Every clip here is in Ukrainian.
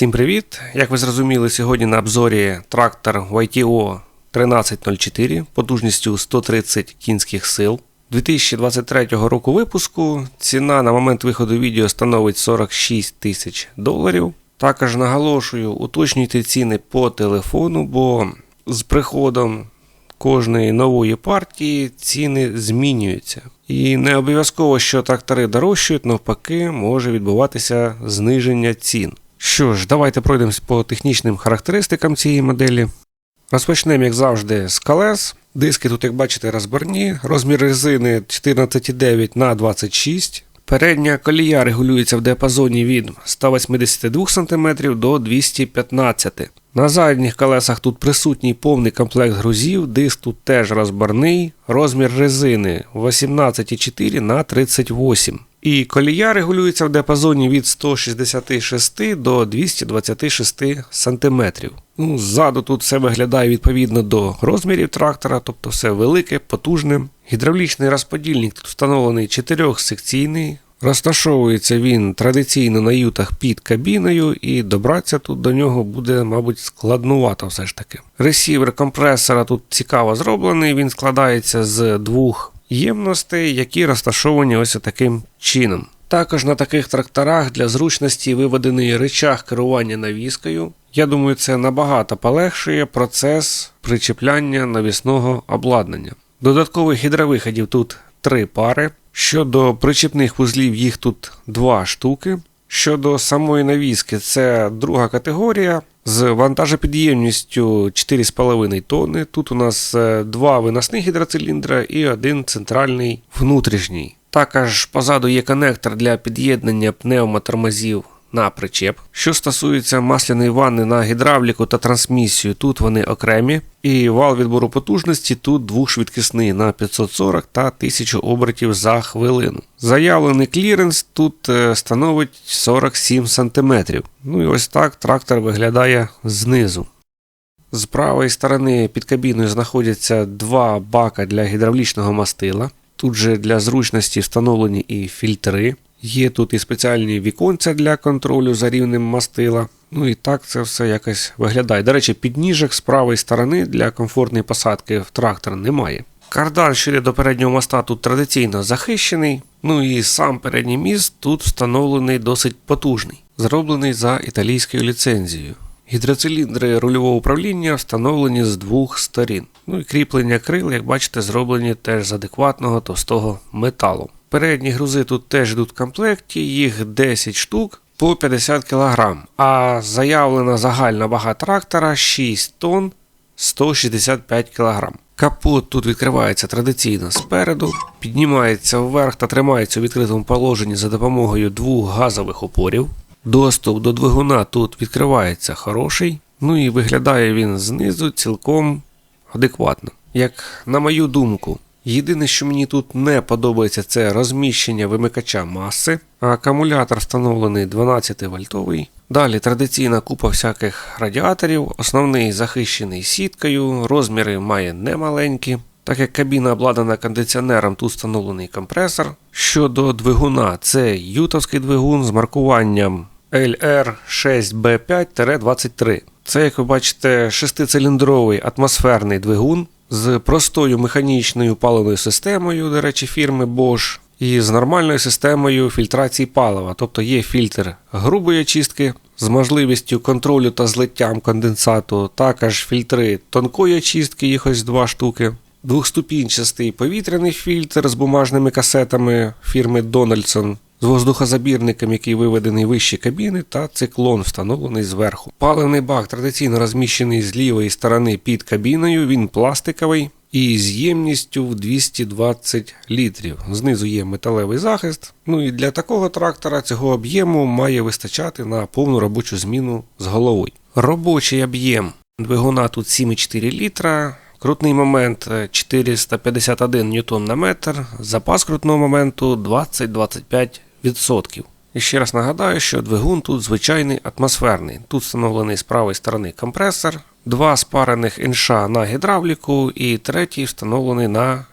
Всім привіт! Як ви зрозуміли, сьогодні на обзорі трактор YTO 1304 потужністю 130 кінських сил. 2023 року випуску ціна на момент виходу відео становить 46 тисяч доларів. Також наголошую, уточнюйте ціни по телефону, бо з приходом кожної нової партії ціни змінюються. І не обов'язково, що трактори дорожчають, навпаки, може відбуватися зниження цін. Що ж, давайте пройдемось по технічним характеристикам цієї моделі. Розпочнемо, як завжди, з колес. Диски тут, як бачите, розборні. Розмір резини 14,9 на 26 Передня колія регулюється в діапазоні від 182 см до 215 На задніх колесах тут присутній повний комплект грузів, диск тут теж розборний, розмір резини 18,4 на 38 і колія регулюється в діапазоні від 166 до 226 см. Ну, Ззаду тут все виглядає відповідно до розмірів трактора, тобто все велике, потужне. Гідравлічний розподільник тут встановлений чотирьохсекційний. Розташовується він традиційно на ютах під кабіною, і добратися тут до нього буде, мабуть, складнувато все ж таки. Ресівер компресора тут цікаво зроблений, він складається з двох ємностей, які розташовані ось таким чином. Також на таких тракторах для зручності виведений речах керування навіскою. Я думаю, це набагато полегшує процес причіпляння навісного обладнання. Додаткових гідровиходів тут три пари. Щодо причіпних вузлів, їх тут два штуки. Щодо самої навіски, це друга категорія з вантажопідємністю 4,5 тонни. Тут у нас е, два виносних гідроциліндра і один центральний внутрішній. Також позаду є коннектор для під'єднання пневмотормозів на причеп. Що стосується масляної ванни на гідравліку та трансмісію, тут вони окремі. І вал відбору потужності тут двохшвидкісний на 540 та 1000 обертів за хвилину. Заявлений кліренс тут е, становить 47 см. Ну і ось так трактор виглядає знизу. З правої сторони під кабіною знаходяться два бака для гідравлічного мастила. Тут же для зручності встановлені і фільтри. Є тут і спеціальні віконця для контролю за рівнем мастила. Ну і так це все якось виглядає. До речі, підніжок з правої сторони для комфортної посадки в трактор немає. Кардан, що до переднього моста, тут традиційно захищений. Ну і сам передній міст тут встановлений досить потужний, зроблений за італійською ліцензією. Гідроциліндри рульового управління встановлені з двох сторін. Ну і кріплення крил, як бачите, зроблені теж з адекватного товстого металу. Передні грузи тут теж йдуть в комплекті, їх 10 штук по 50 кг. А заявлена загальна вага трактора 6 тонн 165 кг. Капот тут відкривається традиційно спереду, піднімається вверх та тримається у відкритому положенні за допомогою двох газових опорів. Доступ до двигуна тут відкривається хороший, ну і виглядає він знизу цілком адекватно. Як на мою думку, єдине, що мені тут не подобається, це розміщення вимикача маси. Акумулятор встановлений 12 вольтовий. Далі традиційна купа всяких радіаторів, основний захищений сіткою, розміри має немаленькі. Так як кабіна обладнана кондиціонером, тут встановлений компресор. Щодо двигуна, це ютовський двигун з маркуванням LR6B5-23. Це, як ви бачите, шестициліндровий атмосферний двигун з простою механічною паливною системою, до речі, фірми Bosch, і з нормальною системою фільтрації палива. Тобто є фільтр грубої очистки з можливістю контролю та злиттям конденсату, також фільтри тонкої очистки, їх ось два штуки. Двохступінчастий повітряний фільтр з бумажними касетами фірми Donaldson, з воздухозабірником, який виведений вище кабіни, та циклон, встановлений зверху. Паливний бак традиційно розміщений з лівої сторони під кабіною, він пластиковий і з ємністю в 220 літрів. Знизу є металевий захист. Ну і для такого трактора цього об'єму має вистачати на повну робочу зміну з головою. Робочий об'єм двигуна тут 7,4 літра. Крутний момент 451 ньютон на метр, запас крутного моменту 20-25%. І ще раз нагадаю, що двигун тут звичайний атмосферний. Тут встановлений з правої сторони компресор, два спарених інша на гідравліку і третій встановлений на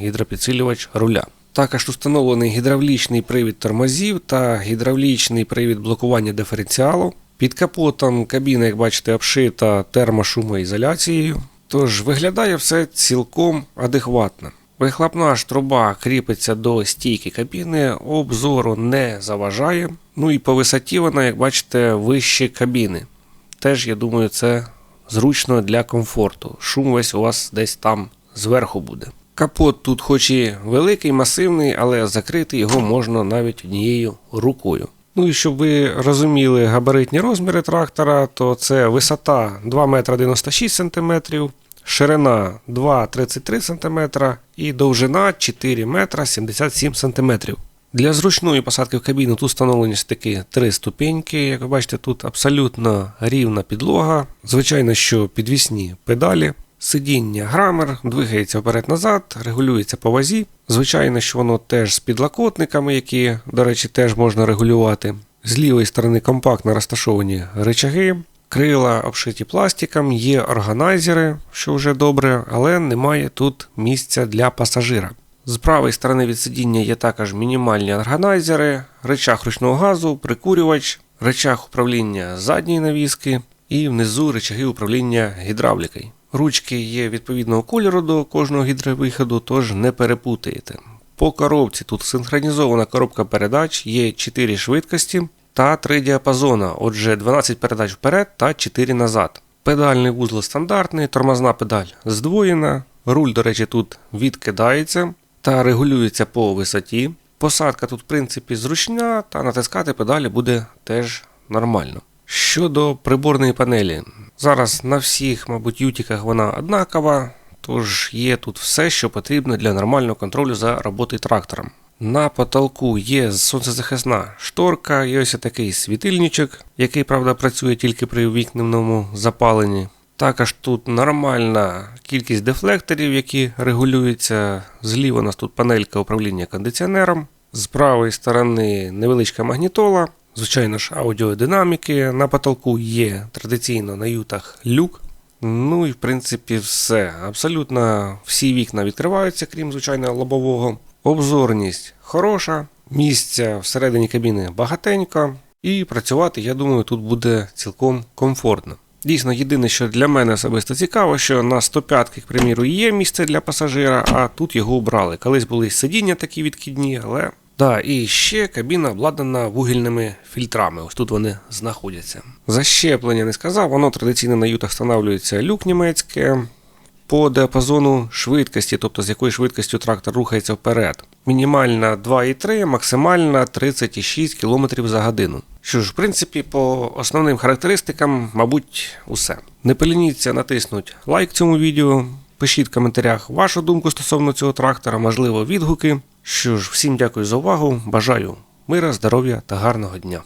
гідропідсилювач руля. Також встановлений гідравлічний привід тормозів та гідравлічний привід блокування диференціалу. Під капотом кабіна, як бачите, обшита термошумоізоляцією, тож виглядає все цілком адекватно. Вихлопна ж труба кріпиться до стійки кабіни, обзору не заважає. Ну і по висоті вона, як бачите, вище кабіни. Теж, я думаю, це зручно для комфорту. Шум весь у вас десь там зверху буде. Капот тут, хоч і великий, масивний, але закрити його можна навіть однією рукою. Ну і щоб ви розуміли габаритні розміри трактора, то це висота 2 метра 96 см, ширина 2,33 см і довжина 4 метра 77 см. Для зручної посадки в кабіну тут встановлені такі три ступеньки. Як ви бачите, тут абсолютно рівна підлога. Звичайно, що підвісні педалі. Сидіння грамер, двигається вперед-назад, регулюється по вазі. Звичайно, що воно теж з підлокотниками, які, до речі, теж можна регулювати. З лівої сторони компактно розташовані рычаги, крила обшиті пластиком, є органайзери, що вже добре, але немає тут місця для пасажира. З правої сторони від сидіння є також мінімальні органайзери, речах ручного газу, прикурювач, речах управління задньої навіски і внизу речаги управління гідравлікою. Ручки є відповідного кольору до кожного гідровиходу, тож не перепутаєте. По коробці тут синхронізована коробка передач, є 4 швидкості та 3 діапазона, отже 12 передач вперед та 4 назад. Педальний вузол стандартний, тормозна педаль здвоєна, руль, до речі, тут відкидається та регулюється по висоті. Посадка тут, в принципі, зручна, та натискати педалі буде теж нормально. Щодо приборної панелі, зараз на всіх, мабуть, ютіках вона однакова, тож є тут все, що потрібно для нормального контролю за роботою трактором. На потолку є сонцезахисна шторка, і ось такий світильничок, який, правда, працює тільки при вікненому запаленні. Також тут нормальна кількість дефлекторів, які регулюються. Зліва у нас тут панелька управління кондиціонером. З правої сторони невеличка магнітола. Звичайно ж, аудіодинаміки. На потолку є традиційно на ютах люк. Ну і в принципі все. Абсолютно всі вікна відкриваються, крім звичайно лобового. Обзорність хороша, місця всередині кабіни багатенько, і працювати, я думаю, тут буде цілком комфортно. Дійсно, єдине, що для мене особисто цікаво, що на 105 к приміру, є місце для пасажира, а тут його убрали. Колись були сидіння такі відкидні, але. Да, і ще кабіна обладнана вугільними фільтрами. Ось тут вони знаходяться. Защеплення не сказав, воно традиційно на ютах встановлюється люк німецьке. По діапазону швидкості, тобто з якою швидкістю трактор рухається вперед. Мінімальна 2,3, максимальна 36 км за годину. Що ж, в принципі, по основним характеристикам, мабуть, усе. Не полініться натиснути лайк цьому відео. Пишіть в коментарях вашу думку стосовно цього трактора, можливо, відгуки. Що ж, всім дякую за увагу. Бажаю мира, здоров'я та гарного дня.